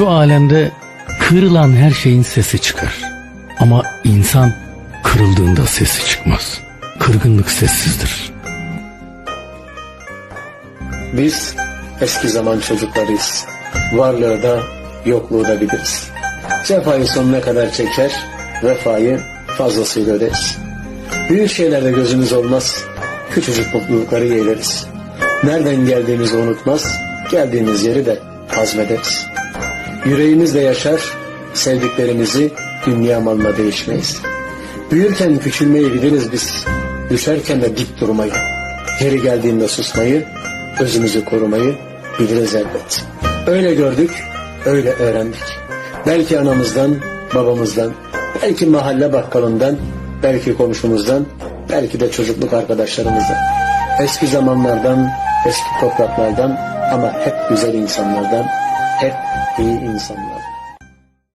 Şu alemde kırılan her şeyin sesi çıkar. Ama insan kırıldığında sesi çıkmaz. Kırgınlık sessizdir. Biz eski zaman çocuklarıyız. Varlığı da yokluğu da biliriz. Cefayı sonuna kadar çeker, vefayı fazlasıyla öderiz. Büyük şeylerde gözümüz olmaz, küçücük mutlulukları yeğleriz. Nereden geldiğimizi unutmaz, geldiğimiz yeri de hazmederiz. Yüreğimizde yaşar, sevdiklerimizi dünya malına değişmeyiz. Büyürken küçülmeyi biliriz biz, düşerken de dik durmayı. Yeri geldiğinde susmayı, özümüzü korumayı biliriz elbet. Öyle gördük, öyle öğrendik. Belki anamızdan, babamızdan, belki mahalle bakkalından, belki komşumuzdan, belki de çocukluk arkadaşlarımızdan. Eski zamanlardan, eski topraklardan ama hep güzel insanlardan, hep iyi insanlardan.